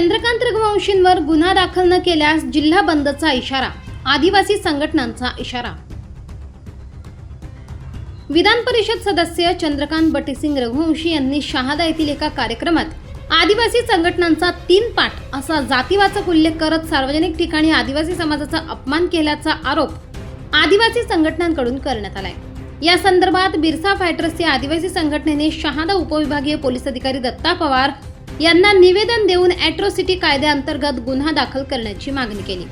चंद्रकांत रघुवंशींवर गुन्हा दाखल न केल्यास जिल्हा बंदचा इशारा आदिवासी संघटनांचा इशारा. विधान परिषद सदस्य चंद्रकांत बटेसिंग रघुवंशी यांनी शहादा येथील एका कार्यक्रमात आदिवासी संघटनांचा तीन पाठ असा जातीवाचक उल्लेख करत सार्वजनिक ठिकाणी आदिवासी समाजाचा अपमान केल्याचा आरोप आदिवासी संघटनांकडून करण्यात आलाय. या संदर्भात बिरसा फायटर्स या आदिवासी संघटनेने शहादा उपविभागीय पोलीस अधिकारी दत्ता पवार यांना निवेदन देऊन अॅट्रॉसिटी कायद्याअंतर्गत गुन्हा दाखल करण्याची मागणी केली.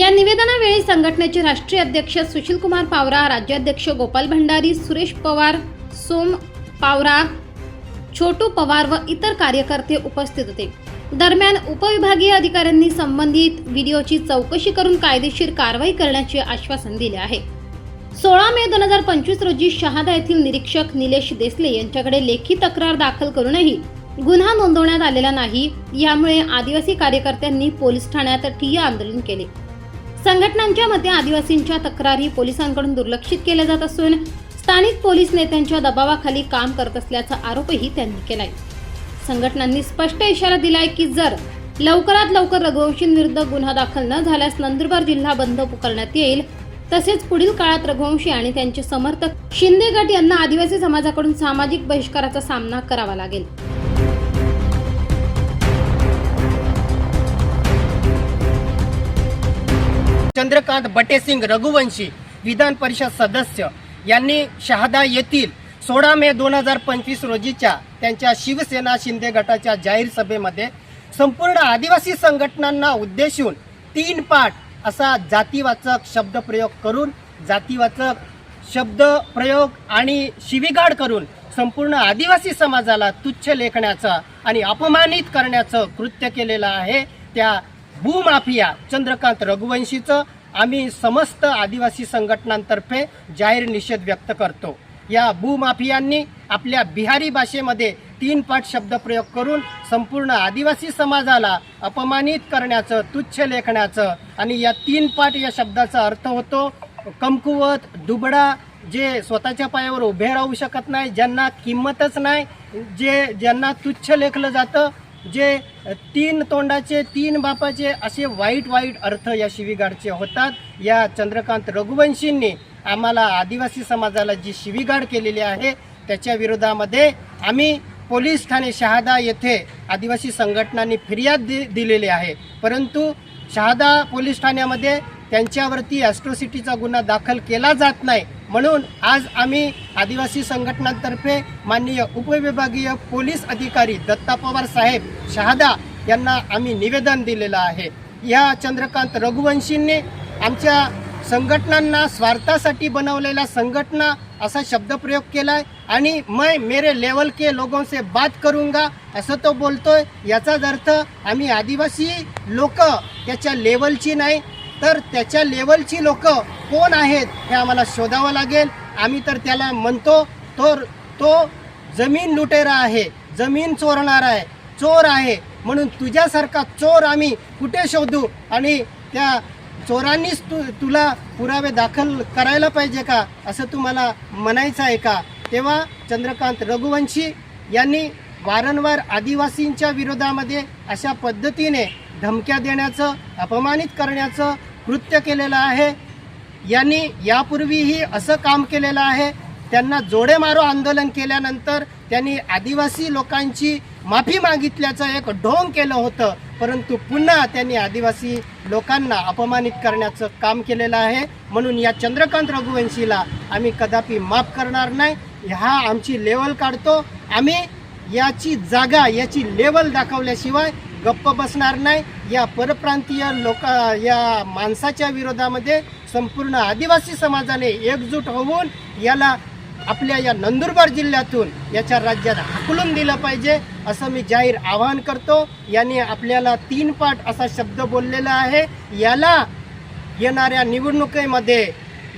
या निवेदनावेळी संघटनेचे राष्ट्रीय अध्यक्ष सुशीलकुमार पावरा राज्याध्यक्ष गोपाल भंडारी सुरेश पवार सोम पावरा छोटू पवार व इतर कार्यकर्ते उपस्थित होते. दरम्यान उपविभागीय अधिकाऱ्यांनी संबंधित व्हिडिओची चौकशी करून कायदेशीर कारवाई करण्याचे आश्वासन दिले आहे. सोळा मे दोन हजार पंचवीस रोजी शहादा येथील निरीक्षक निलेश देसले यांच्याकडे लेखी तक्रार दाखल करूनही गुन्हा नोंदवण्यात आलेला नाही यामुळे आदिवासी कार्यकर्त्यांनी पोलीस ठाण्यात ठिय्या आंदोलन केले. संघटनांच्या मते आदिवासींच्या तक्रारी पोलिसांकडून दुर्लक्षित केल्या जात असून स्थानिक पोलीस नेत्यांच्या दबावाखाली काम करत असल्याचा आरोपही त्यांनी केलाय. संघटनांनी स्पष्ट इशारा दिलाय की जर लवकरात लवकर रघुवंशींविरुद्ध गुन्हा दाखल न झाल्यास नंदुरबार जिल्हा बंद पुकारण्यात येईल. तसेच पुढील काळात रघुवंशी आणि त्यांचे समर्थक शिंदे गट यांना आदिवासी समाजाकडून सामाजिक बहिष्काराचा सामना करावा लागेल. चंद्रकांत बटेसिंग रघुवंशी विधान परिषद सदस्य यांनी शहादा येथील सोळा मे दोन हजार पंचवीस रोजीच्या त्यांच्या शिवसेना शिंदे गटाच्या जाहीर सभेमध्ये संपूर्ण आदिवासी संघटनांना उद्देशून तीन पाठ असा जातीवाचक शब्दप्रयोग करून जातीवाचक शब्द प्रयोग आणि शिवीगाड करून संपूर्ण आदिवासी समाजाला तुच्छ लेखण्याचा आणि अपमानित करण्याचं कृत्य केलेलं आहे त्या भूमाफिया चंद्रकांत रघुवंशीचं आम्ही समस्त आदिवासी संघटनांतर्फे जाहीर निषेध व्यक्त करतो. या भूमाफियांनी आपल्या बिहारी भाषेमध्ये तीन पाठ शब्द प्रयोग करून संपूर्ण आदिवासी समाजाला अपमानित करण्याचं तुच्छ लेखण्याचं आणि या तीन पाठ या शब्दाचा अर्थ होतो कमकुवत दुबडा जे स्वतःच्या पायावर उभे राहू शकत नाही ज्यांना किंमतच नाही जे ज्यांना तुच्छ लेखलं जातं जे तीन तोंडाचे तीन बापाचे असे वाईट वाईट अर्थ या शिवीगाडचे होतात. या चंद्रकांत रघुवंशींनी आम्हाला आदिवासी समाजाला जी शिवीगाड केलेली आहे त्याच्या विरोधामध्ये आम्ही पोलीस ठाणे शहादा येथे आदिवासी संघटनांनी फिर्याद दि दिलेली आहे. परंतु शहादा पोलीस ठाण्यामध्ये त्यांच्यावरती ॲस्ट्रोसिटीचा गुन्हा दाखल केला जात नाही. म्हणून आज आम्ही आदिवासी संघटनांतर्फे माननीय उपविभागीय पोलीस अधिकारी दत्ता पवार साहेब शहादा यांना आम्ही निवेदन दिलेलं आहे. या चंद्रकांत रघुवंशींनी आमच्या संघटनांना स्वार्थासाठी बनवलेल्या संघटना असा शब्दप्रयोग केलाय आणि मैं मेरे लेवल के लोगों से बात करूंगा असं तो बोलतोय. याचाच अर्थ आम्ही आदिवासी लोक त्याच्या लेवलची नाही तर त्याच्या लेवलची लोक कोण आहेत हे आम्हाला शोधावं लागेल. आम्ही तर त्याला म्हणतो तो तो जमीन लुटेरा आहे जमीन चोरणार आहे. चोर आहे. म्हणून तुझ्यासारखा चोर आम्ही कुठे शोधू? आणि त्या चोरांनीच तू तुला पुरावे दाखल करायला पाहिजे का? असं तुम्हाला म्हणायचं आहे का? तेव्हा चंद्रकांत रघुवंशी यांनी वारंवार आदिवासींच्या विरोधामध्ये अशा पद्धतीने धमक्या देण्याचं अपमानित करण्याचं कृत्य केलेलं आहे. यांनी यापूर्वीही असं काम केलेलं आहे. त्यांना जोडे मारो आंदोलन केल्यानंतर त्यांनी आदिवासी लोकांची माफी मागितल्याचं एक ढोंग केलं होतं. परंतु पुन्हा त्यांनी आदिवासी लोकांना अपमानित करण्याचं काम केलेलं आहे. म्हणून या चंद्रकांत रघुवंशीला आम्ही कदापि माफ करणार नाही. हा आमची लेवल काढतो. आम्ही याची जागा याची लेवल दाखवल्याशिवाय गप्प बसणार नाही. या परप्रांतीय लोक या माणसाच्या विरोधामध्ये संपूर्ण आदिवासी समाजाने एकजूट होऊन याला आपल्या या नंदुरबार जिल्ह्यातून याच्या राज्यात हाकलून दिलं पाहिजे असं मी जाहीर आवाहन करतो. यांनी आपल्याला तीन पाठ असा शब्द बोललेला आहे. याला येणाऱ्या निवडणुकीमध्ये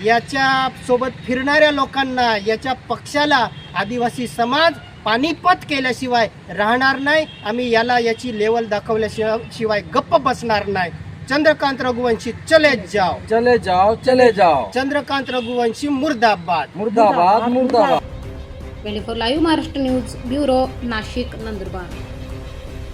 याच्या सोबत फिरणाऱ्या लोकांना याच्या पक्षाला आदिवासी समाज पानिपत केल्याशिवाय राहणार नाही. आम्ही याला याची लेवल दाखवल्याशिवाय शिवाय गप्प बसणार नाही. चंद्रकांत रघुवंशी चले जाओ। चले जाओ चले जाओ। चंद्रकांत रघुवंशी मुर्दाबाद। मुर्दाबाद मुर्दाबाद। Twenty four live Maharashtra news bureau Nashik Nandurbar.